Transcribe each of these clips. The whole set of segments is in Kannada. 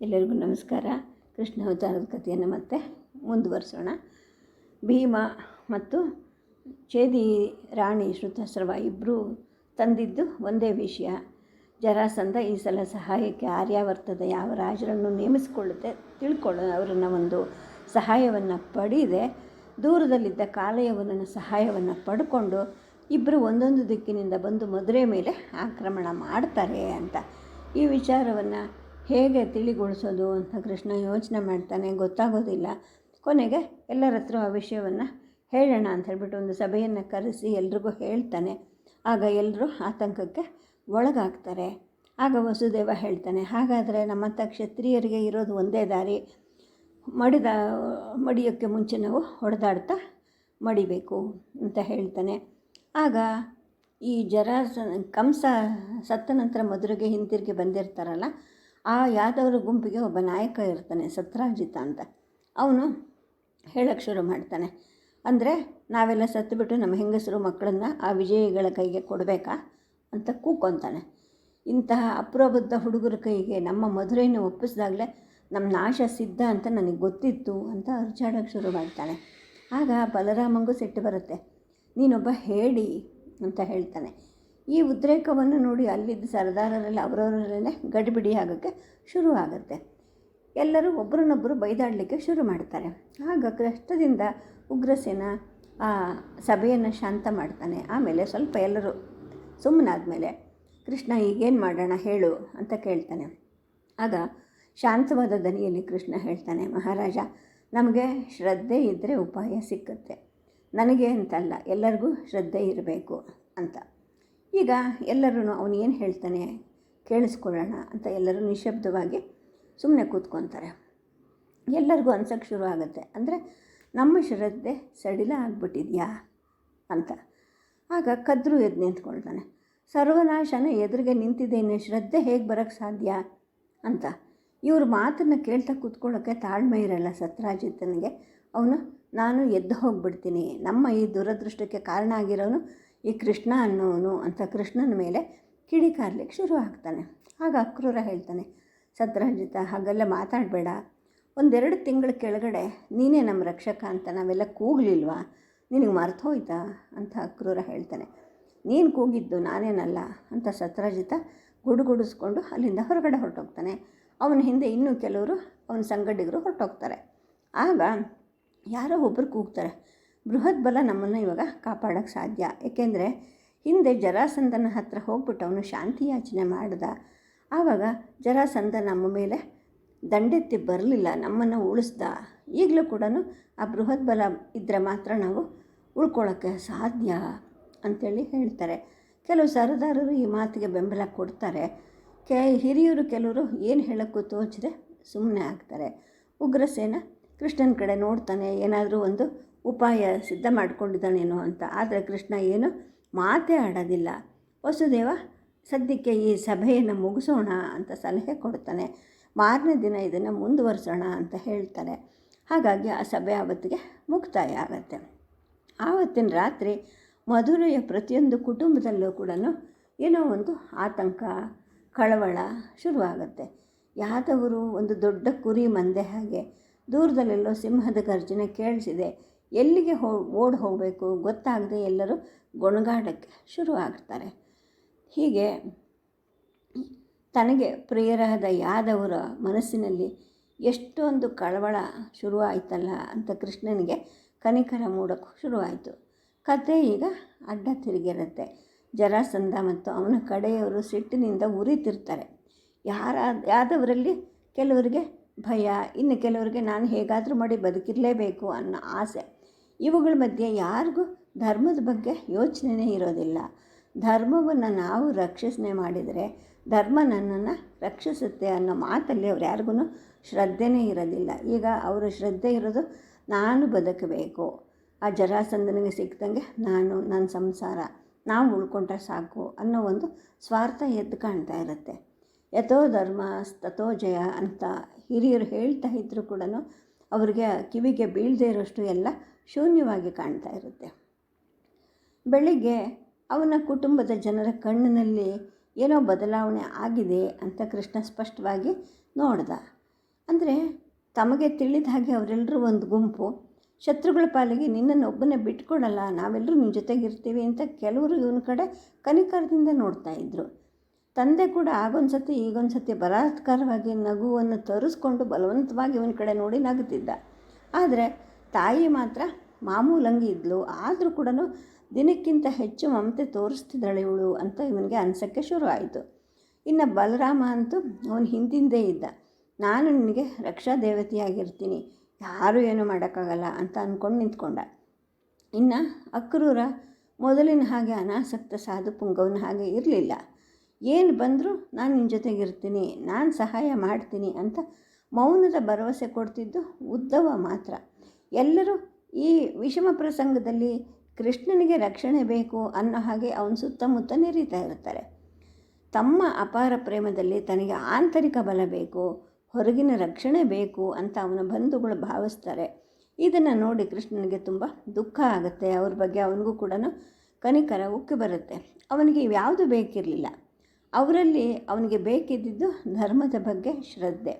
ಎಲ್ಲರಿಗೂ ನಮಸ್ಕಾರ. ಕೃಷ್ಣ ಅವತಾರದ ಕಥೆಯನ್ನು ಮತ್ತೆ ಮುಂದುವರಿಸೋಣ. ಭೀಮ ಮತ್ತು ಚೇದಿ ರಾಣಿ ಶ್ರುತಸ್ರವ ಇಬ್ಬರು ತಂದಿದ್ದು ಒಂದೇ ವಿಷಯ. ಜರಾಸಂಧ ಈ ಸಲ ಸಹಾಯಕ್ಕೆ ಆರ್ಯಾವರ್ತದ ಯಾವ ರಾಜರನ್ನು ನೇಮಿಸಿಕೊಳ್ಳುತ್ತೆ ತಿಳ್ಕೊಳ್ಳೋ ಅವರನ್ನು ಒಂದು ಸಹಾಯವನ್ನು ಪಡೆಯದೆ ದೂರದಲ್ಲಿದ್ದ ಕಾಲಯವನ ಸಹಾಯವನ್ನು ಪಡ್ಕೊಂಡು ಇಬ್ಬರು ಒಂದೊಂದು ದಿಕ್ಕಿನಿಂದ ಬಂದು ಮದುವೆ ಮೇಲೆ ಆಕ್ರಮಣ ಮಾಡ್ತಾರೆ ಅಂತ. ಈ ವಿಚಾರವನ್ನು ಹೇಗೆ ತಿಳಿಗೊಳಿಸೋದು ಅಂತ ಕೃಷ್ಣ ಯೋಚನೆ ಮಾಡ್ತಾನೆ ಗೊತ್ತಾಗೋದಿಲ್ಲ. ಕೊನೆಗೆ ಎಲ್ಲರ ಹತ್ರ ಆ ವಿಷಯವನ್ನು ಹೇಳೋಣ ಅಂತ ಹೇಳ್ಬಿಟ್ಟು ಒಂದು ಸಭೆಯನ್ನು ಕರೆಸಿ ಎಲ್ರಿಗೂ ಹೇಳ್ತಾನೆ. ಆಗ ಎಲ್ಲರೂ ಆತಂಕಕ್ಕೆ ಒಳಗಾಗ್ತಾರೆ. ಆಗ ವಸುದೇವ ಹೇಳ್ತಾನೆ, ಹಾಗಾದರೆ ನಮ್ಮಂಥ ಕ್ಷತ್ರಿಯರಿಗೆ ಇರೋದು ಒಂದೇ ದಾರಿ. ಮಡಿದ, ಮಡಿಯೋಕ್ಕೆ ಮುಂಚೆ ನಾವು ಹೊಡೆದಾಡ್ತಾ ಮಡಿಬೇಕು, ಅಂತ ಹೇಳ್ತಾನೆ. ಆಗ ಈ ಜರಾಸ ಕಂಸ ಸತ್ತ ನಂತರ ಮಧುರೆಗೆ ಹಿಂತಿರುಗಿ ಬಂದಿರ್ತಾರಲ್ಲ ಆ ಯಾದವರ ಗುಂಪಿಗೆ ಒಬ್ಬ ನಾಯಕ ಇರ್ತಾನೆ ಸತ್ರಾಜಿತ ಅಂತ. ಅವನು ಹೇಳಕ್ಕೆ ಶುರು ಮಾಡ್ತಾನೆ. ಅಂದರೆ, ನಾವೆಲ್ಲ ಸತ್ತುಬಿಟ್ಟು ನಮ್ಮ ಹೆಂಗಸರು ಮಕ್ಕಳನ್ನು ಆ ವಿಜಯಿಗಳ ಕೈಗೆ ಕೊಡಬೇಕಾ ಅಂತ ಕೂಕೊಂತಾನೆ. ಇಂತಹ ಅಪ್ರಬುದ್ಧ ಹುಡುಗರ ಕೈಗೆ ನಮ್ಮ ಮಧುರೆಯನ್ನು ಒಪ್ಪಿಸಿದಾಗಲೇ ನಮ್ಮ ನಾಶ ಸಿದ್ಧ ಅಂತ ನನಗೆ ಗೊತ್ತಿತ್ತು ಅಂತ ಅರ್ಚಾಡೋಕ್ಕೆ ಶುರು ಮಾಡ್ತಾನೆ. ಆಗ ಬಲರಾಮಂಗೂ ಸಿಟ್ಟು ಬರುತ್ತೆ. ನೀನೊಬ್ಬ ಹೇಳಿ ಅಂತ ಹೇಳ್ತಾನೆ. ಈ ಉದ್ರೇಕವನ್ನು ನೋಡಿ ಅಲ್ಲಿದ್ದ ಸರದಾರರೆಲ್ಲ ಅವರವರಲ್ಲೇ ಗಡಿಬಿಡಿ ಆಗೋಕ್ಕೆ ಶುರು ಆಗುತ್ತೆ. ಎಲ್ಲರೂ ಒಬ್ಬರನ್ನೊಬ್ಬರು ಬೈದಾಡಲಿಕ್ಕೆ ಶುರು ಮಾಡ್ತಾರೆ. ಆಗ ಕಷ್ಟದಿಂದ ಉಗ್ರಸೇನ ಆ ಸಭೆಯನ್ನು ಶಾಂತ ಮಾಡ್ತಾನೆ. ಆಮೇಲೆ ಸ್ವಲ್ಪ ಎಲ್ಲರೂ ಸುಮ್ಮನಾದ ಮೇಲೆ ಕೃಷ್ಣ, ಈಗೇನು ಮಾಡೋಣ? ಹೇಳು ಅಂತ ಕೇಳ್ತಾನೆ. ಆಗ ಶಾಂತವಾದ ದನಿಯಲ್ಲಿ ಕೃಷ್ಣ ಹೇಳ್ತಾನೆ, ಮಹಾರಾಜ, ನಮಗೆ ಶ್ರದ್ಧೆ ಇದ್ದರೆ ಉಪಾಯ ಸಿಕ್ಕುತ್ತೆ. ನನಗೆ ಅಂತಲ್ಲ, ಎಲ್ಲರಿಗೂ ಶ್ರದ್ಧೆ ಇರಬೇಕು ಅಂತ. ಈಗ ಎಲ್ಲರೂ ಅವನು ಏನು ಹೇಳ್ತಾನೆ? ಕೇಳಿಸ್ಕೊಳ್ಳೋಣ ಅಂತ ಎಲ್ಲರೂ ನಿಶಬ್ದವಾಗಿ ಸುಮ್ಮನೆ ಕೂತ್ಕೊತಾರೆ. ಎಲ್ಲರಿಗೂ ಅನ್ಸೋಕ್ಕೆ ಶುರು ಆಗುತ್ತೆ. ಅಂದರೆ ನಮ್ಮ ಶ್ರದ್ಧೆ ಸಡಿಲ ಆಗಿಬಿಟ್ಟಿದೆಯಾ ಅಂತ. ಆಗ ಕದ್ರು ಎದ್ದು ನಿಂತ್ಕೊಳ್ತಾನೆ. ಸರ್ವನಾಶನ ಎದುರಿಗೆ ನಿಂತಿದ್ದೇನೆ, ಶ್ರದ್ಧೆ ಹೇಗೆ ಬರೋಕ್ಕೆ ಸಾಧ್ಯ ಅಂತ. ಇವ್ರ ಮಾತನ್ನು ಕೇಳ್ತಾ ಕೂತ್ಕೊಳ್ಳೋಕ್ಕೆ ತಾಳ್ಮೆ ಇರಲ್ಲ ಸತ್ರಾಜಿತನಿಗೆ. ಅವನು, ನಾನು ಎದ್ದು ಹೋಗ್ಬಿಡ್ತೀನಿ. ನಮ್ಮ ಈ ದುರದೃಷ್ಟಕ್ಕೆ ಕಾರಣ ಆಗಿರೋನು ಈ ಕೃಷ್ಣ ಅನ್ನೋನು ಅಂತ ಕೃಷ್ಣನ ಮೇಲೆ ಕಿಡಿಕಾರ್ಲಿಕ್ಕೆ ಶುರು ಆಗ್ತಾನೆ. ಆಗ ಅಕ್ರೂರ ಹೇಳ್ತಾನೆ, ಸತ್ರಂಜಿತ, ಹಾಗೆಲ್ಲ ಮಾತಾಡಬೇಡ. ಒಂದೆರಡು ತಿಂಗಳ ಕೆಳಗಡೆ ನೀನೇ ನಮ್ಮ ರಕ್ಷಕ ಅಂತ ನಾವೆಲ್ಲ ಕೂಗ್ಲಿಲ್ವಾ? ನಿನಗೆ ಮರ್ತು ಹೋಯ್ತಾ? ಅಂತ ಅಕ್ರೂರ ಹೇಳ್ತಾನೆ. ನೀನು ಕೂಗಿದ್ದು ನಾನೇನಲ್ಲ ಅಂತ ಸತ್ರಜಿತ ಗುಡುಗುಡಿಸ್ಕೊಂಡು ಅಲ್ಲಿಂದ ಹೊರಗಡೆ ಹೊರಟೋಗ್ತಾನೆ. ಅವನ ಹಿಂದೆ ಇನ್ನೂ ಕೆಲವರು, ಅವನ ಸಂಗಡಿಗರು ಹೊರಟೋಗ್ತಾರೆ. ಆಗ ಯಾರೋ ಒಬ್ಬರು ಕೂಗ್ತಾರೆ. ಬೃಹತ್ ಬಲ ನಮ್ಮನ್ನು ಇವಾಗ ಕಾಪಾಡೋಕ್ಕೆ ಸಾಧ್ಯ. ಏಕೆಂದರೆ ಹಿಂದೆ ಜರಾಸಂಧನ ಹತ್ರ ಹೋಗ್ಬಿಟ್ಟು ಅವನು ಶಾಂತಿ ಯಾಚನೆ ಮಾಡ್ದ. ಆವಾಗ ಜರಾಸಂಧ ನಮ್ಮ ಮೇಲೆ ದಂಡೆತ್ತಿ ಬರಲಿಲ್ಲ, ನಮ್ಮನ್ನು ಉಳಿಸ್ದ. ಈಗಲೂ ಕೂಡ ಆ ಬೃಹತ್ ಬಲ ಇದ್ದರೆ ಮಾತ್ರ ನಾವು ಉಳ್ಕೊಳ್ಳೋಕ್ಕೆ ಸಾಧ್ಯ ಅಂಥೇಳಿ ಹೇಳ್ತಾರೆ. ಕೆಲವು ಸರದಾರರು ಈ ಮಾತಿಗೆ ಬೆಂಬಲ ಕೊಡ್ತಾರೆ. ಕೆ, ಹಿರಿಯರು ಕೆಲವರು ಏನು ಹೇಳೋಕ್ಕೂ ತೋಚದೆ ಸುಮ್ಮನೆ ಆಗ್ತಾರೆ. ಉಗ್ರಸೇನ ಕೃಷ್ಣನ ಕಡೆ ನೋಡ್ತಾನೆ, ಏನಾದರೂ ಒಂದು ಉಪಾಯ ಸಿದ್ಧ ಮಾಡ್ಕೊಂಡಿದ್ದಾನೇನೋ ಅಂತ. ಆದರೆ ಕೃಷ್ಣ ಏನು? ಮಾತೇ ಆಡೋದಿಲ್ಲ. ವಸುದೇವ, ಸದ್ಯಕ್ಕೆ ಈ ಸಭೆಯನ್ನು ಮುಗಿಸೋಣ ಅಂತ ಸಲಹೆ ಕೊಡ್ತಾನೆ. ಮಾರನೇ ದಿನ ಇದನ್ನು ಮುಂದುವರಿಸೋಣ ಅಂತ ಹೇಳ್ತಾರೆ. ಹಾಗಾಗಿ ಆ ಸಭೆ ಆವತ್ತಿಗೆ ಮುಕ್ತಾಯ ಆಗುತ್ತೆ. ಆವತ್ತಿನ ರಾತ್ರಿ ಮಧುರೆಯ ಪ್ರತಿಯೊಂದು ಕುಟುಂಬದಲ್ಲೂ ಕೂಡ ಏನೋ ಒಂದು ಆತಂಕ, ಕಳವಳ ಶುರುವಾಗುತ್ತೆ. ಯಾದವರು ಒಂದು ದೊಡ್ಡ ಕುರಿ ಮಂದೆ ಹಾಗೆ ದೂರದಲ್ಲೆಲ್ಲೋ ಸಿಂಹದ ಗರ್ಜನೆ ಕೇಳಿಸಿದೆ. ಎಲ್ಲಿಗೆ ಹೋ, ಓಡಿ ಹೋಗಬೇಕು ಗೊತ್ತಾಗದೆ ಎಲ್ಲರೂ ಗೊಣಗಾಡಕ್ಕೆ ಶುರು ಆಗ್ತಾರೆ. ಹೀಗೆ ತನಗೆ ಪ್ರಿಯರಾದ ಯಾದವರ ಮನಸ್ಸಿನಲ್ಲಿ ಎಷ್ಟೊಂದು ಕಳವಳ ಶುರುವಾಯ್ತಲ್ಲ ಅಂತ ಕೃಷ್ಣನಿಗೆ ಕನಿಕರ ಮೂಡೋಕ್ಕೂ ಶುರುವಾಯಿತು. ಕತೆ ಈಗ ಅಡ್ಡ ತಿರುಗಿರುತ್ತೆ. ಜರಾಸಂಧ ಮತ್ತು ಅವನ ಕಡೆಯವರು ಸಿಟ್ಟಿನಿಂದ ಉರಿತಿರ್ತಾರೆ ಯಾರ, ಯಾದವರಲ್ಲಿ ಕೆಲವರಿಗೆ ಭಯ, ಇನ್ನು ಕೆಲವರಿಗೆ ನಾನು ಹೇಗಾದರೂ ಮಾಡಿ ಬದುಕಿರಲೇಬೇಕು ಅನ್ನೋ ಆಸೆ. ಇವುಗಳ ಮಧ್ಯೆ ಯಾರಿಗೂ ಧರ್ಮದ ಬಗ್ಗೆ ಯೋಚನೆನೇ ಇರೋದಿಲ್ಲ. ಧರ್ಮವನ್ನು ನಾವು ರಕ್ಷಣೆ ಮಾಡಿದರೆ ಧರ್ಮ ನನ್ನನ್ನು ರಕ್ಷಿಸುತ್ತೆ ಅನ್ನೋ ಮಾತಲ್ಲಿ ಅವ್ರು ಯಾರಿಗೂ ಶ್ರದ್ಧೆನೇ ಇರೋದಿಲ್ಲ. ಈಗ ಅವರ ಶ್ರದ್ಧೆ ಇರೋದು ನಾನು ಬದುಕಬೇಕು. ಆ ಜರಾಸಂದನಿಗೆ ಸಿಕ್ಕಿದಂಗೆ ನಾನು ನನ್ನ ಸಂಸಾರ, ನಾವು ಉಳ್ಕೊಂಡ್ರೆ ಸಾಕು ಅನ್ನೋ ಒಂದು ಸ್ವಾರ್ಥ ಎದ್ದು ಕಾಣ್ತಾ ಇರುತ್ತೆ. ಯಥೋ ಧರ್ಮ ತಥೋ ಜಯ ಅಂತ ಹಿರಿಯರು ಹೇಳ್ತಾ ಇದ್ದರೂ ಕೂಡ ಅವರಿಗೆ ಕಿವಿಗೆ ಬೀಳದೇ ಇರೋಷ್ಟು ಎಲ್ಲ ಶೂನ್ಯವಾಗಿ ಕಾಣ್ತಾ ಇರುತ್ತೆ. ಬೆಳಿಗ್ಗೆ ಅವನ ಕುಟುಂಬದ ಜನರ ಕಣ್ಣಿನಲ್ಲಿ ಏನೋ ಬದಲಾವಣೆ ಆಗಿದೆ ಅಂತ ಕೃಷ್ಣ ಸ್ಪಷ್ಟವಾಗಿ ನೋಡ್ದ. ಅಂದರೆ ತಮಗೆ ತಿಳಿದ ಹಾಗೆ ಅವರೆಲ್ಲರೂ ಒಂದು ಗುಂಪು, ಶತ್ರುಗಳ ಪಾಲಿಗೆ ನಿನ್ನನ್ನು ಒಬ್ಬನೇ ಬಿಟ್ಕೊಡಲ್ಲ, ನಾವೆಲ್ಲರೂ ನಿಮ್ಮ ಜೊತೆಗಿರ್ತೀವಿ ಅಂತ ಕೆಲವರು ಇವನ ಕಡೆ ಕನಿಕರದಿಂದ ನೋಡ್ತಾ ಇದ್ದರು ತಂದೆ ಕೂಡ ಆಗೊಂದು ಸತಿ ಈಗೊಂದು ಸತಿ ಬಲಾತ್ಕಾರವಾಗಿ ನಗುವನ್ನು ತರಿಸ್ಕೊಂಡು ಬಲವಂತವಾಗಿ ಇವನ ಕಡೆ ನೋಡಿ ನಗುತ್ತಿದ್ದ. ಆದರೆ ತಾಯಿ ಮಾತ್ರ ಮಾಮೂಲಂಗಿ ಇದ್ಲು. ಆದರೂ ಕೂಡ ದಿನಕ್ಕಿಂತ ಹೆಚ್ಚು ಮಮತೆ ತೋರಿಸ್ತಿದ್ದಾಳೆ ಇವಳು ಅಂತ ಇವನಿಗೆ ಅನ್ಸೋಕ್ಕೆ ಶುರು ಆಯಿತು ಇನ್ನು ಬಲರಾಮ ಅಂತೂ ಅವನು ಹಿಂದಿಂದೇ ಇದ್ದ. ನಾನು ನಿನಗೆ ರಕ್ಷಾ ದೇವತೆಯಾಗಿರ್ತೀನಿ. ಯಾರೂ ಏನೂ ಮಾಡೋಕ್ಕಾಗಲ್ಲ ಅಂತ ಅಂದ್ಕೊಂಡು ನಿಂತ್ಕೊಂಡ. ಇನ್ನು ಅಕ್ರೂರ ಮೊದಲಿನ ಹಾಗೆ ಅನಾಸಕ್ತ ಸಾಧು ಪುಂಗವನ ಹಾಗೆ ಇರಲಿಲ್ಲ. ಏನು ಬಂದರೂ ನಾನು ನಿನ್ನ ಜೊತೆಗಿರ್ತೀನಿ. ನಾನು ಸಹಾಯ ಮಾಡ್ತೀನಿ ಅಂತ ಮೌನದ ಭರವಸೆ ಕೊಡ್ತಿದ್ದು ಉದ್ದವ ಮಾತ್ರ. ಎಲ್ಲರೂ ಈ ವಿಷಮ ಪ್ರಸಂಗದಲ್ಲಿ ಕೃಷ್ಣನಿಗೆ ರಕ್ಷಣೆ ಬೇಕು ಅನ್ನೋ ಹಾಗೆ ಅವನ ಸುತ್ತಮುತ್ತ ನೆರೀತಾ ಇರ್ತಾರೆ. ತಮ್ಮ ಅಪಾರ ಪ್ರೇಮದಲ್ಲಿ ತನಗೆ ಆಂತರಿಕ ಬಲ ಬೇಕು, ಹೊರಗಿನ ರಕ್ಷಣೆ ಬೇಕು ಅಂತ ಅವನ ಬಂಧುಗಳು ಭಾವಿಸ್ತಾರೆ. ಇದನ್ನು ನೋಡಿ ಕೃಷ್ಣನಿಗೆ ತುಂಬ ದುಃಖ ಆಗುತ್ತೆ. ಅವ್ರ ಬಗ್ಗೆ ಅವನಿಗೂ ಕೂಡ ಕನಿಕರ ಉಕ್ಕಿ ಬರುತ್ತೆ. ಅವನಿಗೆ ಇವ್ಯಾವುದು ಬೇಕಿರಲಿಲ್ಲ. ಅವರಲ್ಲಿ ಅವನಿಗೆ ಬೇಕಿದ್ದಿದ್ದು ಧರ್ಮದ ಬಗ್ಗೆ ಶ್ರದ್ಧೆ.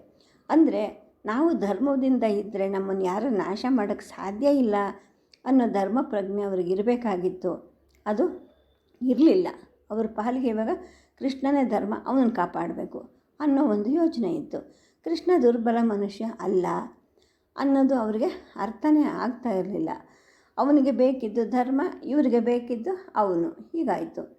ಅಂದರೆ ನಾವು ಧರ್ಮದಿಂದ ಇದ್ದರೆ ನಮ್ಮನ್ನು ಯಾರು ನಾಶ ಮಾಡೋಕ್ಕೆ ಸಾಧ್ಯ ಇಲ್ಲ ಅನ್ನೋ ಧರ್ಮ ಪ್ರಜ್ಞೆ ಅವ್ರಿಗೆ ಇರಬೇಕಾಗಿತ್ತು. ಅದು ಇರಲಿಲ್ಲ. ಅವ್ರ ಪಾಲಿಗೆ ಇವಾಗ ಕೃಷ್ಣನೇ ಧರ್ಮ, ಅವನನ್ನು ಕಾಪಾಡಬೇಕು ಅನ್ನೋ ಒಂದು ಯೋಚನೆ ಇತ್ತು. ಕೃಷ್ಣ ದುರ್ಬಲ ಮನುಷ್ಯ ಅಲ್ಲ ಅನ್ನೋದು ಅವರಿಗೆ ಅರ್ಥನೇ ಆಗ್ತಾ ಇರಲಿಲ್ಲ. ಅವನಿಗೆ ಬೇಕಿದ್ದು ಧರ್ಮ, ಇವರಿಗೆ ಬೇಕಿದ್ದು ಅವನು. ಹೀಗಾಯಿತು.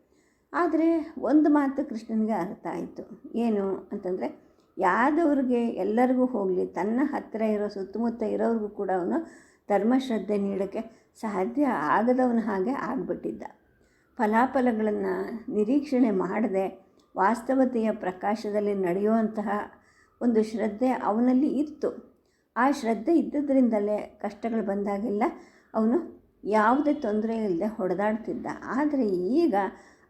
ಆದರೆ ಒಂದು ಮಾತು ಕೃಷ್ಣನಿಗೆ ಅರ್ಥ ಆಯಿತು. ಏನು ಅಂತಂದರೆ ಯಾದವ್ರಿಗೆ ಎಲ್ಲರಿಗೂ ಹೋಗಲಿ, ತನ್ನ ಹತ್ತಿರ ಇರೋ ಸುತ್ತಮುತ್ತ ಇರೋರಿಗೂ ಕೂಡ ಅವನು ಧರ್ಮಶ್ರದ್ಧೆ ನೀಡೋಕ್ಕೆ ಸಾಧ್ಯ ಆಗದವನ ಹಾಗೆ ಆಗಿಬಿಟ್ಟಿದ್ದ. ಫಲಾಫಲಗಳನ್ನು ನಿರೀಕ್ಷಣೆ ಮಾಡದೆ ವಾಸ್ತವತೆಯ ಪ್ರಕಾಶದಲ್ಲಿ ನಡೆಯುವಂತಹ ಒಂದು ಶ್ರದ್ಧೆ ಅವನಲ್ಲಿ ಇತ್ತು. ಆ ಶ್ರದ್ಧೆ ಇದ್ದದ್ರಿಂದಲೇ ಕಷ್ಟಗಳು ಬಂದಾಗೆಲ್ಲ ಅವನು ಯಾವುದೇ ತೊಂದರೆ ಇಲ್ಲದೆ ಹೊಡೆದಾಡ್ತಿದ್ದ. ಆದರೆ ಈಗ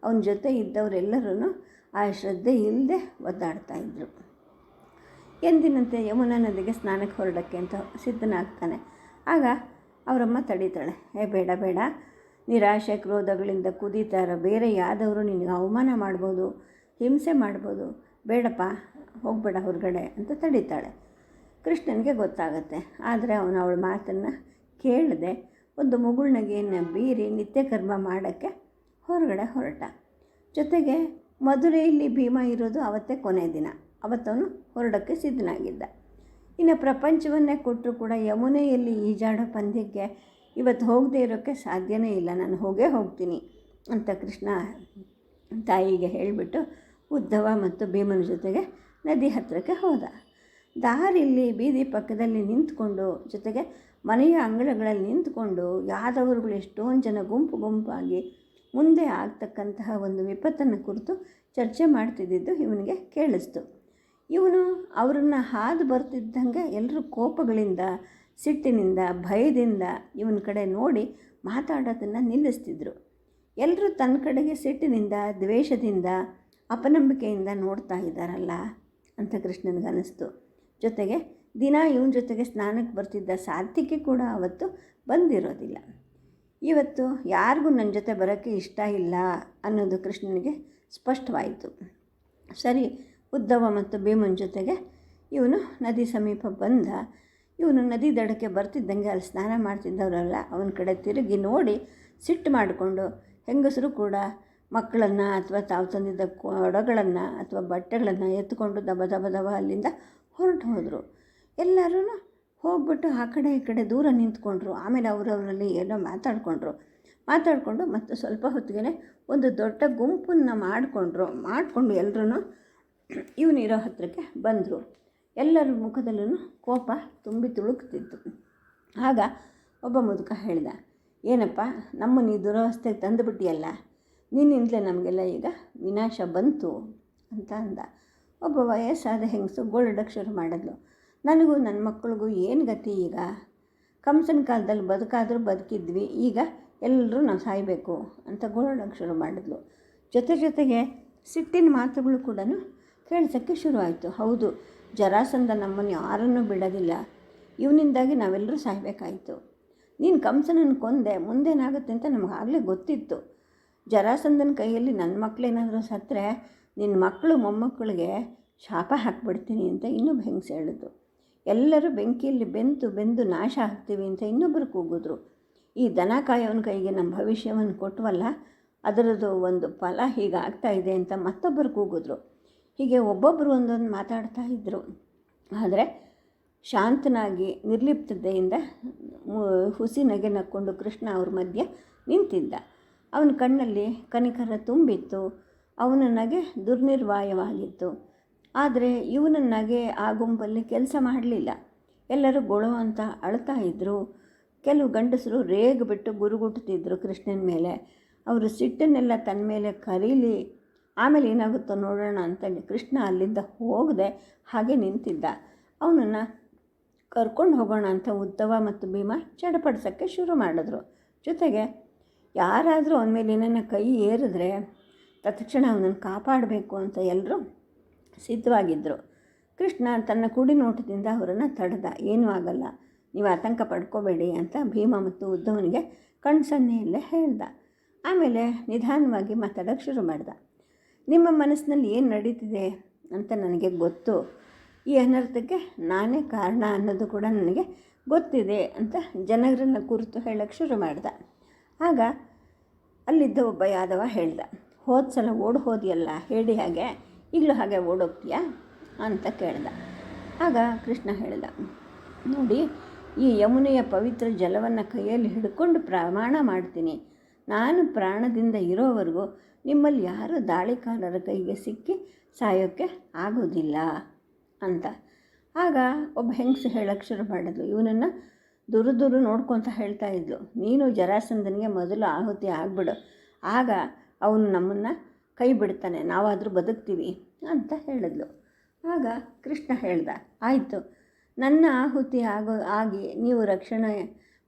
ಅವನ ಜೊತೆ ಇದ್ದವರೆಲ್ಲರೂ ಆ ಶ್ರದ್ಧೆ ಇಲ್ಲದೆ ಒದ್ದಾಡ್ತಾಯಿದ್ರು ಎಂದಿನಂತೆ ಯಮುನಾ ನದಿಗೆ ಸ್ನಾನಕ್ಕೆ ಹೊರಡೋಕ್ಕೆ ಅಂತ ಸಿದ್ಧನಾಗ್ತಾನೆ. ಆಗ ಅವರಮ್ಮ ತಡೀತಾಳೆ. ಏ, ಬೇಡ ಬೇಡ. ನಿರಾಶೆ ಕ್ರೋಧಗಳಿಂದ ಕುದೀತಾರ. ಬೇರೆ ಯಾವ್ದವರು ನಿನಗೆ ಅವಮಾನ ಮಾಡ್ಬೋದು, ಹಿಂಸೆ ಮಾಡ್ಬೋದು. ಬೇಡಪ್ಪ, ಹೋಗಬೇಡ ಹೊರಗಡೆ ಅಂತ ತಡೀತಾಳೆ. ಕೃಷ್ಣನಿಗೆ ಗೊತ್ತಾಗತ್ತೆ. ಆದರೆ ಅವನು ಅವಳ ಮಾತನ್ನು ಕೇಳದೆ ಒಂದು ಮುಗುಳ್ನಗೆಯನ್ನು ಬೀರಿ ನಿತ್ಯ ಕರ್ಮ ಮಾಡೋಕ್ಕೆ ಹೊರಗಡೆ ಹೊರಟ. ಜೊತೆಗೆ ಮಧುರೆಯಲ್ಲಿ ಭೀಮ ಇರೋದು ಅವತ್ತೇ ಕೊನೆಯ ದಿನ. ಅವತ್ತವನು ಹೊರಡೋಕ್ಕೆ ಸಿದ್ಧನಾಗಿದ್ದ. ಇನ್ನು ಪ್ರಪಂಚವನ್ನೇ ಕೊಟ್ಟರು ಕೂಡ ಯಮುನೆಯಲ್ಲಿ ಈಜಾಡೋ ಪಂದ್ಯಕ್ಕೆ ಇವತ್ತು ಹೋಗದೇ ಇರೋಕ್ಕೆ ಸಾಧ್ಯನೇ ಇಲ್ಲ. ನಾನು ಹೋಗೇ ಹೋಗ್ತೀನಿ ಅಂತ ಕೃಷ್ಣ ತಾಯಿಗೆ ಹೇಳಿಬಿಟ್ಟು ಉದ್ಧವ ಮತ್ತು ಭೀಮನ ಜೊತೆಗೆ ನದಿ ಹತ್ತಿರಕ್ಕೆ ಹೋದ. ದಾರಿಲಿ ಬೀದಿ ಪಕ್ಕದಲ್ಲಿ ನಿಂತ್ಕೊಂಡು ಜೊತೆಗೆ ಮನೆಯ ಅಂಗಳಗಳಲ್ಲಿ ನಿಂತ್ಕೊಂಡು ಯಾದವರುಗಳು ಎಷ್ಟೊಂದು ಜನ ಗುಂಪು ಗುಂಪಾಗಿ ಮುಂದೆ ಆಗ್ತಕ್ಕಂತಹ ಒಂದು ವಿಪತ್ತನ್ನು ಕುರಿತು ಚರ್ಚೆ ಮಾಡ್ತಿದ್ದಿದ್ದು ಇವನಿಗೆ ಕೇಳಿಸ್ತು. ಇವನು ಅವರನ್ನು ಹಾದು ಬರ್ತಿದ್ದಂಗೆ ಎಲ್ಲರೂ ಕೋಪಗಳಿಂದ, ಸಿಟ್ಟಿನಿಂದ, ಭಯದಿಂದ ಇವನ ಕಡೆ ನೋಡಿ ಮಾತಾಡೋದನ್ನು ನಿಲ್ಲಿಸ್ತಿದ್ರು. ಎಲ್ಲರೂ ತನ್ನ ಕಡೆಗೆ ಸಿಟ್ಟಿನಿಂದ, ದ್ವೇಷದಿಂದ, ಅಪನಂಬಿಕೆಯಿಂದ ನೋಡ್ತಾ ಇದ್ದಾರಲ್ಲ ಅಂತ ಕೃಷ್ಣನಿಗನ್ನಿಸ್ತು ಜೊತೆಗೆ ದಿನ ಇವನ ಜೊತೆಗೆ ಸ್ನಾನಕ್ಕೆ ಬರ್ತಿದ್ದ ಸಾತ್ವಿಕೆ ಕೂಡ ಅವತ್ತು ಬಂದಿರೋದಿಲ್ಲ. ಇವತ್ತು ಯಾರಿಗೂ ನನ್ನ ಜೊತೆ ಬರೋಕ್ಕೆ ಇಷ್ಟ ಇಲ್ಲ ಅನ್ನೋದು ಕೃಷ್ಣನಿಗೆ ಸ್ಪಷ್ಟವಾಯಿತು. ಸರಿ ಉದ್ದವ ಮತ್ತು ಭೀಮನ ಜೊತೆಗೆ ಇವನು ನದಿ ಸಮೀಪ ಬಂದ. ಇವನು ನದಿ ದಡಕ್ಕೆ ಬರ್ತಿದ್ದಂಗೆ ಅಲ್ಲಿ ಸ್ನಾನ ಮಾಡ್ತಿದ್ದವರೆಲ್ಲ, ಅವನ ಕಡೆ ತಿರುಗಿ ನೋಡಿ ಸಿಟ್ಟು ಮಾಡಿಕೊಂಡು ಹೆಂಗಸರು ಕೂಡ ಮಕ್ಕಳನ್ನು ಅಥವಾ ತಾವು ತಂದಿದ್ದ ಕೊಡಗಳನ್ನು ಅಥವಾ ಬಟ್ಟೆಗಳನ್ನು ಎತ್ಕೊಂಡು ದಬ ದಬ ದಬ ಅಲ್ಲಿಂದ ಹೊರಟು ಹೋದರು. ಎಲ್ಲರೂ ಹೋಗ್ಬಿಟ್ಟು ಆ ಕಡೆ ಈ ಕಡೆ ದೂರ ನಿಂತ್ಕೊಂಡ್ರು. ಆಮೇಲೆ ಅವರವರಲ್ಲಿ ಏನೋ ಮಾತಾಡಿಕೊಂಡ್ರು. ಮಾತಾಡಿಕೊಂಡು ಮತ್ತು ಸ್ವಲ್ಪ ಹೊತ್ತಿಗೆ ಒಂದು ದೊಡ್ಡ ಗುಂಪನ್ನು ಮಾಡಿಕೊಂಡ್ರು. ಮಾಡಿಕೊಂಡು ಎಲ್ಲರೂ ಇವನಿರೋ ಹತ್ರಕ್ಕೆ ಬಂದರು. ಎಲ್ಲರ ಮುಖದಲ್ಲೂ ಕೋಪ ತುಂಬಿ ತುಳುಕ್ತಿತ್ತು. ಆಗ ಒಬ್ಬ ಮುದುಕ ಹೇಳಿದ, ಏನಪ್ಪ ನಮ್ಮನ್ನು ಈ ದುರವಸ್ಥೆಗೆ ತಂದುಬಿಟ್ಟಿಯಲ್ಲ ನಿನ್ನಿಂದಲೇ ನಮಗೆಲ್ಲ ಈಗ ವಿನಾಶ ಬಂತು ಅಂತ ಅಂದ. ಒಬ್ಬ ವಯಸ್ಸಾದ ಹೆಂಗಸು ಗೋಳಡಕ್ಕೆ ಶುರು ಮಾಡಿದ್ಲು. ನನಗೂ ನನ್ನ ಮಕ್ಕಳಿಗೂ ಏನು ಗತಿ ಈಗ? ಕಂಸನ ಕಾಲದಲ್ಲಿ ಬದುಕಾದರೂ ಬದುಕಿದ್ವಿ, ಈಗ ಎಲ್ಲರೂ ನಾವು ಸಾಯಬೇಕು ಅಂತ ಶುರು ಮಾಡಿದ್ಲು. ಜೊತೆ ಜೊತೆಗೆ ಸಿಟ್ಟಿನ ಮಾತುಗಳು ಕೂಡ ಕೇಳಿಸೋಕ್ಕೆ ಶುರುವಾಯಿತು. ಹೌದು, ಜರಾಸಂಧ ನಮ್ಮನ್ನು ಯಾರನ್ನೂ ಬಿಡೋದಿಲ್ಲ. ಇವನಿಂದಾಗಿ ನಾವೆಲ್ಲರೂ ಸಾಯಬೇಕಾಯಿತು. ನೀನು ಕಂಸನನ್ನು ಕೊಂದೆ, ಮುಂದೇನಾಗುತ್ತೆ ಅಂತ ನಮಗಾಗಲೇ ಗೊತ್ತಿತ್ತು. ಜರಾಸಂಧನ ಕೈಯಲ್ಲಿ ನನ್ನ ಮಕ್ಕಳೇನಾದರೂ ಸತ್ತರೆ ನಿನ್ನ ಮಕ್ಕಳು ಮೊಮ್ಮಕ್ಕಳಿಗೆ ಶಾಪ ಹಾಕ್ಬಿಡ್ತೀನಿ ಅಂತ ಇನ್ನೂ ಹೆಂಗಸು ಹೇಳಿದ್ರು ಎಲ್ಲರೂ ಬೆಂಕಿಯಲ್ಲಿ ಬೆಂತು ಬೆಂದು ನಾಶ ಆಗ್ತೀವಿ ಅಂತ ಇನ್ನೊಬ್ಬರು ಕೂಗಿದ್ರು. ಈ ದನ ಕಾಯೋನ ಕೈಗೆ ನಮ್ಮ ಭವಿಷ್ಯವನ್ನು ಕೊಟ್ಟವಲ್ಲ ಅದರದ್ದು ಒಂದು ಫಲ ಹೀಗಾಗ್ತಾ ಇದೆ ಅಂತ ಮತ್ತೊಬ್ಬರು ಕೂಗಿದ್ರು. ಹೀಗೆ ಒಬ್ಬೊಬ್ಬರು ಒಂದೊಂದು ಮಾತಾಡ್ತಾ ಇದ್ದರು ಆದರೆ ಶಾಂತನಾಗಿ, ನಿರ್ಲಿಪ್ತತೆಯಿಂದ ಹುಸಿ ನಗೆ ನಕ್ಕೊಂಡು ಕೃಷ್ಣ ಅವ್ರ ಮಧ್ಯೆ ನಿಂತಿದ್ದ. ಅವನ ಕಣ್ಣಲ್ಲಿ ಕನಿಕರ ತುಂಬಿತ್ತು. ಅವನ ನಗೆ ದುರ್ನಿರ್ವಾಯವಾಗಿತ್ತು. ಆದರೆ ಇವನ ನಗೆ ಆ ಗುಂಪಲ್ಲಿ ಕೆಲಸ ಮಾಡಲಿಲ್ಲ. ಎಲ್ಲರೂ ಗೊಳು ಅಂತ ಅಳ್ತಾ ಇದ್ದರು ಕೆಲವು ಗಂಡಸರು ರೇಗು ಬಿಟ್ಟು ಗುರುಗುಟ್ತಿದ್ರು ಕೃಷ್ಣನ ಮೇಲೆ. ಅವರು ಸಿಟ್ಟನ್ನೆಲ್ಲ ತನ್ನ ಮೇಲೆ ಕರೀಲಿ. ಆಮೇಲೆ ಏನಾಗುತ್ತೋ ನೋಡೋಣ ಅಂತ ಕೃಷ್ಣ ಅಲ್ಲಿಂದ ಹೋಗದೆ ಹಾಗೆ ನಿಂತಿದ್ದ. ಅವನನ್ನು ಕರ್ಕೊಂಡು ಹೋಗೋಣ ಅಂತ ಉದ್ದವ ಮತ್ತು ಭೀಮ ಚಡಪಡಿಸೋಕ್ಕೆ ಶುರು ಮಾಡಿದ್ರು. ಜೊತೆಗೆ ಯಾರಾದರೂ ಅವನ ಮೇಲೆ ಏನನ್ನ ಕೈ ಏರಿದ್ರೆ ತತ್ಕ್ಷಣ ಅವನನ್ನು ಕಾಪಾಡಬೇಕು ಅಂತ ಎಲ್ಲರೂ ಸಿದ್ಧವಾಗಿದ್ದರು ಕೃಷ್ಣ ತನ್ನ ಕುಡಿ ನೋಟದಿಂದ ಅವರನ್ನು ತಡೆದ. ಏನೂ ಆಗಲ್ಲ. ನೀವು ಆತಂಕ ಪಡ್ಕೋಬೇಡಿ ಅಂತ ಭೀಮ ಮತ್ತು ಉದ್ದವನಿಗೆ ಕಣ್ಸನ್ನೆಯಲ್ಲೇ ಹೇಳ್ದ. ಆಮೇಲೆ ನಿಧಾನವಾಗಿ ಮಾತಾಡೋಕ್ಕೆ ಶುರು ಮಾಡ್ದ. ನಿಮ್ಮ ಮನಸ್ಸಿನಲ್ಲಿ ಏನು ನಡೀತಿದೆ ಅಂತ ನನಗೆ ಗೊತ್ತು. ಈ ಅನರ್ಥಕ್ಕೆ ನಾನೇ ಕಾರಣ ಅನ್ನೋದು ಕೂಡ ನನಗೆ ಗೊತ್ತಿದೆ ಅಂತ ಜನರನ್ನು ಕುರಿತು ಹೇಳೋಕ್ಕೆ ಶುರು ಮಾಡ್ದ. ಆಗ ಅಲ್ಲಿದ್ದ ಒಬ್ಬ ಯಾದವ ಹೇಳ್ದ, ಹೋದ ಸಲ ಓಡಿ ಹೋದಿಯಲ್ಲ, ಹೇಳಿ ಹಾಗೆ, ಈಗಲೂ ಹಾಗೆ ಓಡೋಗ್ತೀಯಾ ಅಂತ ಕೇಳ್ದ. ಆಗ ಕೃಷ್ಣ ಹೇಳ್ದ, ನೋಡಿ, ಈ ಯಮುನೆಯ ಪವಿತ್ರ ಜಲವನ್ನು ಕೈಯಲ್ಲಿ ಹಿಡ್ಕೊಂಡು ಪ್ರಮಾಣ ಮಾಡ್ತೀನಿ. ನಾನು ಪ್ರಾಣದಿಂದ ಇರೋವರೆಗೂ ನಿಮ್ಮಲ್ಲಿ ಯಾರು ದಾಳಿಕಾರರ ಕೈಗೆ ಸಿಕ್ಕಿ ಸಾಯೋಕ್ಕೆ ಆಗೋದಿಲ್ಲ ಅಂತ. ಆಗ ಒಬ್ಬ ಹೆಂಗಸು ಹೇಳಕ್ಕೆ ಶುರು ಮಾಡಿದ್ಲು. ಇವನನ್ನು ದುರು ದುರು ನೋಡ್ಕೊತ ಹೇಳ್ತಾ ಇದ್ಲು. ನೀನು ಜರಾಸಂದನಿಗೆ ಮೊದಲು ಆಹುತಿ ಆಗಿಬಿಡು. ಆಗ ಅವನು ನಮ್ಮನ್ನು ಕೈ ಬಿಡ್ತಾನೆ. ನಾವಾದರೂ ಬದುಕ್ತೀವಿ ಅಂತ ಹೇಳಿದ್ಲು. ಆಗ ಕೃಷ್ಣ ಹೇಳ್ದ, ಆಯಿತು. ನನ್ನ ಆಹುತಿ ಆಗೋ, ಆಗಿ ನೀವು ರಕ್ಷಣೆ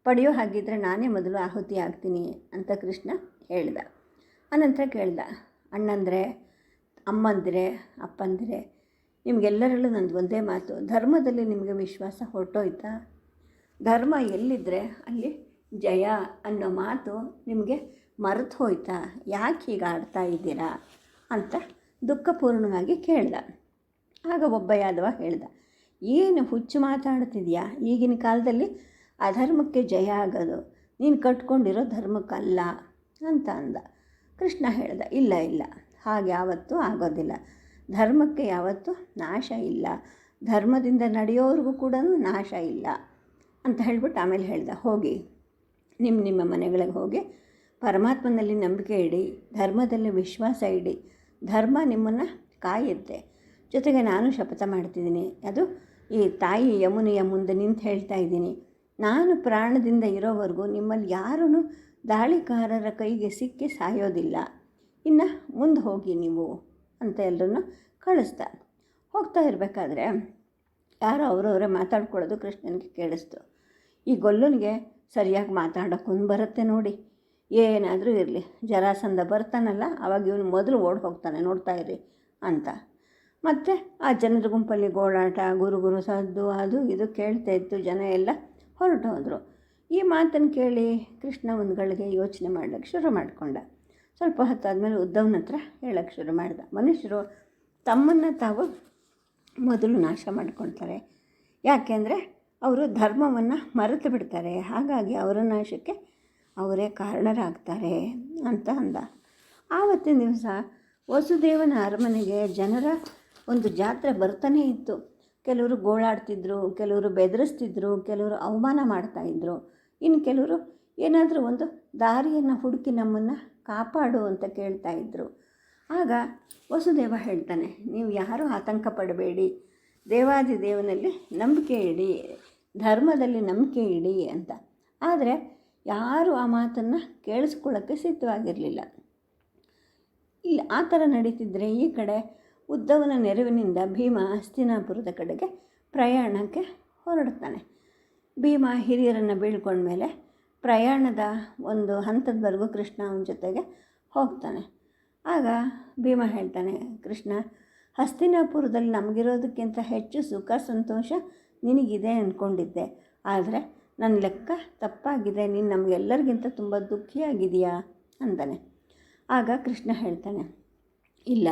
ಪಡೆಯೋ ಹಾಗಿದ್ದರೆ ನಾನೇ ಮೊದಲು ಆಹುತಿ ಆಗ್ತೀನಿ ಅಂತ ಕೃಷ್ಣ ಹೇಳ್ದ. ಅನಂತರ ಕೇಳ್ದ, ಅಣ್ಣಂದರೆ, ಅಮ್ಮಂದಿರೆ, ಅಪ್ಪಂದಿರೆ, ನಿಮಗೆಲ್ಲರಲ್ಲೂ ನಂದು ಒಂದೇ ಮಾತು, ಧರ್ಮದಲ್ಲಿ ನಿಮಗೆ ವಿಶ್ವಾಸ ಹೊರಟೋಯ್ತಾ? ಧರ್ಮ ಎಲ್ಲಿದ್ದರೆ ಅಲ್ಲಿ ಜಯ ಅನ್ನೋ ಮಾತು ನಿಮಗೆ ಮರೆತು ಹೋಯ್ತಾ? ಯಾಕೆ ಹೀಗೆ ಆಡ್ತಾ ಇದ್ದೀರಾ? ಅಂತ ದುಃಖಪೂರ್ಣವಾಗಿ ಕೇಳ್ದ. ಆಗ ಒಬ್ಬ ಯಾದವ ಹೇಳ್ದ, ಏನು ಹುಚ್ಚು ಮಾತಾಡ್ತಿದ್ಯಾ? ಈಗಿನ ಕಾಲದಲ್ಲಿ ಅಧರ್ಮಕ್ಕೆ ಜಯ ಆಗೋದು, ನೀನು ಕಟ್ಕೊಂಡಿರೋ ಧರ್ಮಕ್ಕಲ್ಲ ಅಂತ ಅಂದ. ಕೃಷ್ಣ ಹೇಳಿದ, ಇಲ್ಲ ಇಲ್ಲ, ಹಾಗೆ ಯಾವತ್ತೂ ಆಗೋದಿಲ್ಲ. ಧರ್ಮಕ್ಕೆ ಯಾವತ್ತೂ ನಾಶ ಇಲ್ಲ. ಧರ್ಮದಿಂದ ನಡೆಯೋರಿಗೂ ಕೂಡ ನಾಶ ಇಲ್ಲ ಅಂತ ಹೇಳ್ಬಿಟ್ಟು ಆಮೇಲೆ ಹೇಳ್ದ, ಹೋಗಿ ನಿಮ್ಮ ನಿಮ್ಮ ಮನೆಗಳಿಗೆ ಹೋಗಿ, ಪರಮಾತ್ಮನಲ್ಲಿ ನಂಬಿಕೆ ಇಡಿ, ಧರ್ಮದಲ್ಲಿ ವಿಶ್ವಾಸ ಇಡಿ, ಧರ್ಮ ನಿಮ್ಮನ್ನು ಕಾಯುತ್ತೆ. ಜೊತೆಗೆ ನಾನು ಶಪಥ ಮಾಡ್ತಿದ್ದೀನಿ. ಅದು ಈ ತಾಯಿ ಯಮುನೆಯ ಮುಂದೆ ನಿಂತು ಹೇಳ್ತಾ ಇದ್ದೀನಿ. ನಾನು ಪ್ರಾಣದಿಂದ ಇರೋವರೆಗೂ ನಿಮ್ಮಲ್ಲಿ ಯಾರೂ ದಾಳಿಕಾರರ ಕೈಗೆ ಸಿಕ್ಕಿ ಸಾಯೋದಿಲ್ಲ. ಇನ್ನು ಮುಂದೆ ಹೋಗಿ ನೀವು ಅಂತ ಎಲ್ಲರನ್ನು ಕಳಿಸ್ದ. ಹೋಗ್ತಾ ಇರಬೇಕಾದ್ರೆ ಯಾರೋ ಅವರವರೇ ಮಾತಾಡ್ಕೊಳ್ಳೋದು ಕೃಷ್ಣನಿಗೆ ಕೇಳಿಸ್ತು. ಈ ಗೊಲ್ಲನಿಗೆ ಸರಿಯಾಗಿ ಮಾತಾಡೋಕ್ಕೊಂದು ಬರುತ್ತೆ ನೋಡಿ. ಏನಾದರೂ ಇರಲಿ ಜರಾಸಂದ ಬರ್ತಾನಲ್ಲ, ಅವಾಗ ಇವನು ಮೊದಲು ಓಡಿ ಹೋಗ್ತಾನೆ, ನೋಡ್ತಾ ಇರಿ ಅಂತ. ಮತ್ತು ಆ ಜನರ ಗುಂಪಲ್ಲಿ ಗೋಳಾಟ ಗುರು ಸದ್ದು, ಅದು ಇದು ಕೇಳ್ತಾ ಇತ್ತು, ಜನ ಎಲ್ಲ ಹೊರಟು ಹೋದರು ಈ ಮಾತನ್ನು ಕೇಳಿ ಕೃಷ್ಣ ಒಂದು ಗಳಿಗೆ ಯೋಚನೆ ಮಾಡ್ಲಿಕ್ಕೆ ಶುರು ಮಾಡಿಕೊಂಡ. ಸ್ವಲ್ಪ ಹೊತ್ತಾದಮೇಲೆ ಉದ್ದವನ ಹತ್ರ ಹೇಳೋಕ್ಕೆ ಶುರು ಮಾಡಿದ. ಮನುಷ್ಯರು ತಮ್ಮನ್ನು ತಾವು ಮೊದಲು ನಾಶ ಮಾಡ್ಕೊಳ್ತಾರೆ ಯಾಕೆಂದರೆ ಅವರು ಧರ್ಮವನ್ನು ಮರೆತು ಬಿಡ್ತಾರೆ. ಹಾಗಾಗಿ ಅವರ ನಾಶಕ್ಕೆ ಅವರೇ ಕಾರಣರಾಗ್ತಾರೆ ಅಂತ ಅಂದ. ಆವತ್ತಿನ ದಿವಸ ವಸುದೇವನ ಅರಮನೆಗೆ ಜನರ ಒಂದು ಜಾತ್ರೆ ಬರ್ತಾನೇ ಇತ್ತು. ಕೆಲವರು ಗೋಳಾಡ್ತಿದ್ರು, ಕೆಲವರು ಬೆದರಿಸ್ತಿದ್ರು, ಕೆಲವರು ಅವಮಾನ ಮಾಡ್ತಾಯಿದ್ರು ಇನ್ನು ಕೆಲವರು ಏನಾದರೂ ಒಂದು ದಾರಿಯನ್ನು ಹುಡುಕಿ ನಮ್ಮನ್ನು ಕಾಪಾಡು ಅಂತ ಕೇಳ್ತಾ ಇದ್ದರು ಆಗ ವಸುದೇವ ಹೇಳ್ತಾನೆ, ನೀವು ಯಾರೂ ಆತಂಕ ಪಡಬೇಡಿ. ದೇವಾದಿ ದೇವನಲ್ಲಿ ನಂಬಿಕೆ ಇಡಿ, ಧರ್ಮದಲ್ಲಿ ನಂಬಿಕೆ ಇಡಿ ಅಂತ. ಆದರೆ ಯಾರೂ ಆ ಮಾತನ್ನು ಕೇಳಿಸ್ಕೊಳ್ಳೋಕ್ಕೆ ಸಿದ್ಧವಾಗಿರಲಿಲ್ಲ. ಇಲ್ಲಿ, ಆ ಥರ ನಡೀತಿದ್ರೆ ಈ ಕಡೆ ಉದ್ದವನ ನೆರವಿನಿಂದ ಭೀಮ ಹಸ್ತಿನಾಪುರದ ಕಡೆಗೆ ಪ್ರಯಾಣಕ್ಕೆ ಹೊರಡ್ತಾನೆ ಭೀಮ ಹಿರಿಯರನ್ನು ಬೀಳ್ಕೊಂಡ್ಮೇಲೆ ಪ್ರಯಾಣದ ಒಂದು ಹಂತದವರೆಗೂ ಕೃಷ್ಣ ಅವನ ಜೊತೆಗೆ ಹೋಗ್ತಾನೆ. ಆಗ ಭೀಮ ಹೇಳ್ತಾನೆ, ಕೃಷ್ಣ, ಹಸ್ತಿನಾಪುರದಲ್ಲಿ ನಮಗಿರೋದಕ್ಕಿಂತ ಹೆಚ್ಚು ಸುಖ, ಸಂತೋಷ ನಿನಗಿದೆ ಅಂದ್ಕೊಂಡಿದ್ದೆ ಆದರೆ ನನ್ನ ಲೆಕ್ಕ ತಪ್ಪಾಗಿದೆ. ನೀನು ನಮಗೆಲ್ಲರಿಗಿಂತ ತುಂಬ ದುಃಖಿಯಾಗಿದೆಯಾ ಅಂತಾನೆ ಆಗ ಕೃಷ್ಣ ಹೇಳ್ತಾನೆ, ಇಲ್ಲ,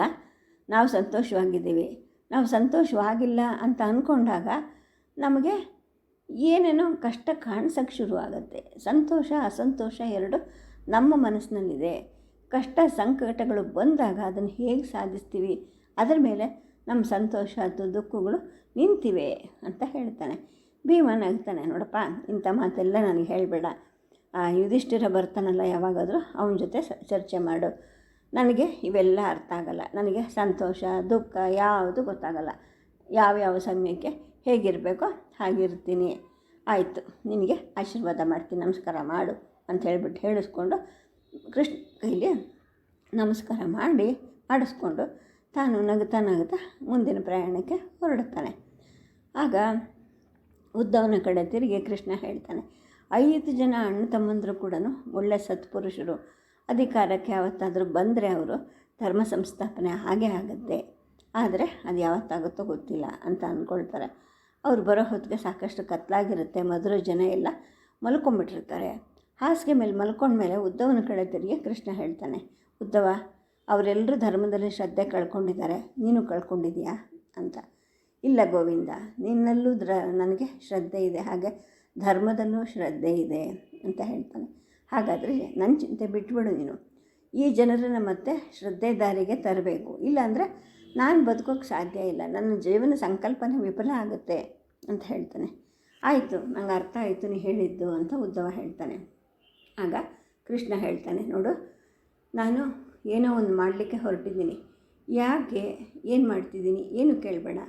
ನಾವು ಸಂತೋಷವಾಗಿದ್ದೀವಿ. ನಾವು ಸಂತೋಷವಾಗಿಲ್ಲ ಅಂತ ಅಂದ್ಕೊಂಡಾಗ ನಮಗೆ ಏನೇನೋ ಕಷ್ಟ ಕಾಣಿಸೋಕ್ಕೆ ಶುರುವಾಗುತ್ತೆ. ಸಂತೋಷ, ಅಸಂತೋಷ ಎರಡು ನಮ್ಮ ಮನಸ್ಸಿನಲ್ಲಿದೆ ಕಷ್ಟ ಸಂಕಟಗಳು ಬಂದಾಗ ಅದನ್ನು ಹೇಗೆ ಸಾಧಿಸ್ತೀವಿ? ಅದರ ಮೇಲೆ ನಮ್ಮ ಸಂತೋಷ ಅಥವಾ ದುಃಖಗಳು ನಿಂತಿವೆ ಅಂತ ಹೇಳ್ತಾನೆ. ಭೀಮ ನಗ್ತಾನೆ ನೋಡಪ್ಪ, ಇಂಥ ಮಾತೆಲ್ಲ ನನಗೆ ಹೇಳಬೇಡ. ಆ ಯುಧಿಷ್ಠಿರ ಬರ್ತಾನಲ್ಲ ಯಾವಾಗಾದರೂ ಅವನ ಜೊತೆ ಚರ್ಚೆ ಮಾಡು. ನನಗೆ ಇವೆಲ್ಲ ಅರ್ಥ ಆಗಲ್ಲ. ನನಗೆ ಸಂತೋಷ, ದುಃಖ ಯಾವುದು ಗೊತ್ತಾಗಲ್ಲ. ಯಾವ್ಯಾವ ಸಮಯಕ್ಕೆ ಹೇಗಿರಬೇಕೋ ಹಾಗಿರ್ತೀನಿ. ಆಯಿತು, ನಿನಗೆ ಆಶೀರ್ವಾದ ಮಾಡ್ತೀನಿ. ನಮಸ್ಕಾರ ಮಾಡು ಅಂತ ಹೇಳ್ಬಿಟ್ಟು ಹೇಳಿಸ್ಕೊಂಡು ಕೃಷ್ಣ ಕೈಲಿ ನಮಸ್ಕಾರ ಮಾಡಿ ಮಾಡಿಸ್ಕೊಂಡು ತಾನು ನಗುತ್ತಾ ನಗುತ್ತಾ ಮುಂದಿನ ಪ್ರಯಾಣಕ್ಕೆ ಹೊರಡುತ್ತಾನೆ. ಆಗ ಉದ್ದವನ ಕಡೆ ತಿರುಗಿ ಕೃಷ್ಣ ಹೇಳ್ತಾನೆ, ಐದು ಜನ ಅಣ್ಣ ತಮ್ಮಂದರು ಕೂಡ ಒಳ್ಳೆ ಸತ್ಪುರುಷರು. ಅಧಿಕಾರಕ್ಕೆ ಯಾವತ್ತಾದರೂ ಬಂದರೆ ಅವರು ಧರ್ಮ ಸಂಸ್ಥಾಪನೆ ಹಾಗೆ ಆಗುತ್ತೆ. ಆದರೆ ಅದು ಯಾವತ್ತಾಗುತ್ತೋ ಗೊತ್ತಿಲ್ಲ ಅಂತ ಅಂದ್ಕೊಳ್ತಾರೆ. ಅವ್ರು ಬರೋ ಹೊತ್ತಿಗೆ ಸಾಕಷ್ಟು ಕತ್ಲಾಗಿರುತ್ತೆ, ಮಧುರ ಜನ ಎಲ್ಲ ಮಲ್ಕೊಂಬಿಟ್ಟಿರ್ತಾರೆ ಹಾಸಿಗೆ ಮೇಲೆ ಮಲ್ಕೊಂಡ್ಮೇಲೆ ಉದ್ದವನ ಕಡೆ ತಿರುಗಿ ಕೃಷ್ಣ ಹೇಳ್ತಾನೆ, ಉದ್ದವ ಅವರೆಲ್ಲರೂ ಧರ್ಮದಲ್ಲಿ ಶ್ರದ್ಧೆ ಕಳ್ಕೊಂಡಿದ್ದಾರೆ, ನೀನು ಕಳ್ಕೊಂಡಿದೀಯಾ ಅಂತ. ಇಲ್ಲ ಗೋವಿಂದ, ನಿನ್ನಲ್ಲೂ ದ್ರ, ನನಗೆ ಶ್ರದ್ಧೆ ಇದೆ, ಹಾಗೆ ಧರ್ಮದಲ್ಲೂ ಶ್ರದ್ಧೆ ಇದೆ, ಅಂತ ಹೇಳ್ತಾನೆ. ಹಾಗಾದರೆ ನನ್ನ ಚಿಂತೆ ಬಿಟ್ಬಿಡು ನೀನು. ಈ ಜನರನ್ನು ಮತ್ತೆ ಶ್ರದ್ಧೆ ದಾರಿಗೆ ತರಬೇಕು. ಇಲ್ಲಾಂದರೆ ನಾನು ಬದುಕೋಕ್ಕೆ ಸಾಧ್ಯ ಇಲ್ಲ. ನನ್ನ ಜೀವನ ಸಂಕಲ್ಪನೆ ವಿಫಲ ಆಗುತ್ತೆ ಅಂತ ಹೇಳ್ತಾನೆ. ಆಯಿತು, ನಂಗೆ ಅರ್ಥ ಆಯಿತು, ನೀ ಹೇಳಿದ್ದು ಅಂತ ಉದ್ದವ ಹೇಳ್ತಾನೆ. ಆಗ ಕೃಷ್ಣ ಹೇಳ್ತಾನೆ, ನೋಡು, ನಾನು ಏನೋ ಒಂದು ಮಾಡಲಿಕ್ಕೆ ಹೊರಟಿದ್ದೀನಿ. ಯಾಕೆ ಏನು ಮಾಡ್ತಿದ್ದೀನಿ? ಏನು ಕೇಳಬೇಡ.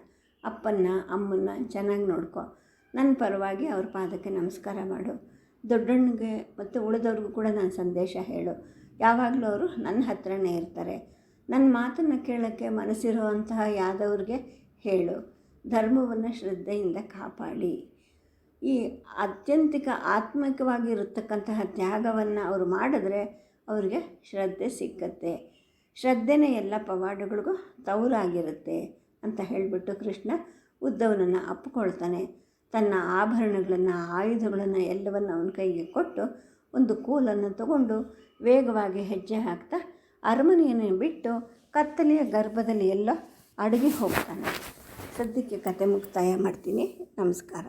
ಅಪ್ಪನ್ನ, ಅಮ್ಮನ್ನ ಚೆನ್ನಾಗಿ ನೋಡ್ಕೊ. ನನ್ನ ಪರವಾಗಿ ಅವ್ರ ಪಾದಕ್ಕೆ ನಮಸ್ಕಾರ ಮಾಡು. ದೊಡ್ಡಣ್ಣಗೆ ಮತ್ತು ಉಳಿದವ್ರಿಗೂ ಕೂಡ ನಾನು ಸಂದೇಶ ಹೇಳು. ಯಾವಾಗಲೂ ಅವರು ನನ್ನ ಹತ್ರನೇ ಇರ್ತಾರೆ. ನನ್ನ ಮಾತನ್ನು ಕೇಳೋಕ್ಕೆ ಮನಸ್ಸಿರುವಂತಹ ಯಾದವ್ರಿಗೆ ಹೇಳು. ಧರ್ಮವನ್ನು ಶ್ರದ್ಧೆಯಿಂದ ಕಾಪಾಡಿ. ಈ ಅತ್ಯಂತಿಕ ಆತ್ಮಿಕವಾಗಿರತಕ್ಕಂತಹ ತ್ಯಾಗವನ್ನು ಅವರು ಮಾಡಿದ್ರೆ ಅವರಿಗೆ ಶ್ರದ್ಧೆ ಸಿಕ್ಕತ್ತೆ. ಶ್ರದ್ಧೆನೇ ಎಲ್ಲ ಪವಾಡಗಳಿಗೂ ತವರಾಗಿರುತ್ತೆ ಅಂತ ಹೇಳಿಬಿಟ್ಟು ಕೃಷ್ಣ ಉದ್ದವನನ್ನು ಅಪ್ಪಿಕೊಳ್ತಾನೆ. ತನ್ನ ಆಭರಣಗಳನ್ನು, ಆಯುಧಗಳನ್ನು ಎಲ್ಲವನ್ನು ಅವನ ಕೈಗೆ ಕೊಟ್ಟು ಒಂದು ಕೂಲನ್ನು ತಗೊಂಡು ವೇಗವಾಗಿ ಹೆಜ್ಜೆ ಹಾಕ್ತಾ ಅರಮನೆಯನ್ನು ಬಿಟ್ಟು ಕತ್ತಲೆಯ ಗರ್ಭದಲ್ಲಿ ಎಲ್ಲೋ ಅಡುಗೆ ಹೋಗ್ತಾನೆ. ಸದ್ಯಕ್ಕೆ ಕತೆ ಮುಕ್ತಾಯ ಮಾಡ್ತೀನಿ. ನಮಸ್ಕಾರ.